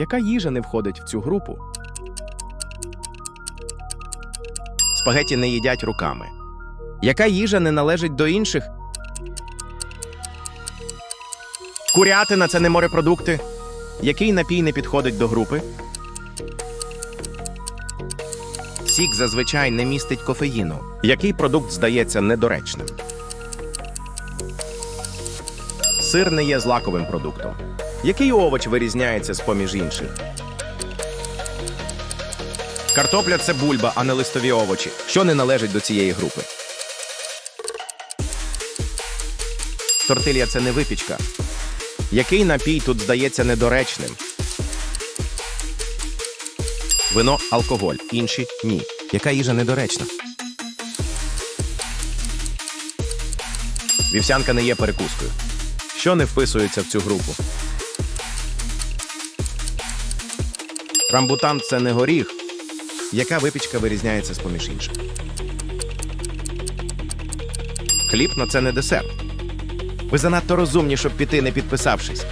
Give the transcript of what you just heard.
Яка їжа не входить в цю групу? Спагеті не їдять руками. Яка їжа не належить до інших? Курятина це не морепродукти. Який напій не підходить до групи? Сік зазвичай не містить кофеїну. Який продукт здається недоречним? Сир не є злаковим продуктом. Який овоч вирізняється з поміж інших? Картопля це бульба, а не листові овочі, що не належить до цієї групи. Тортилья це не випічка. Який напій тут здається недоречним? Вино, алкоголь, інші ні. Яка їжа недоречна? Вівсянка не є перекускою. Що не вписується в цю групу? Рамбутан це не горіх. Яка випічка вирізняється з поміж інших? Хліб, на це не десерт. Ви занадто розумні, щоб піти, не підписавшись.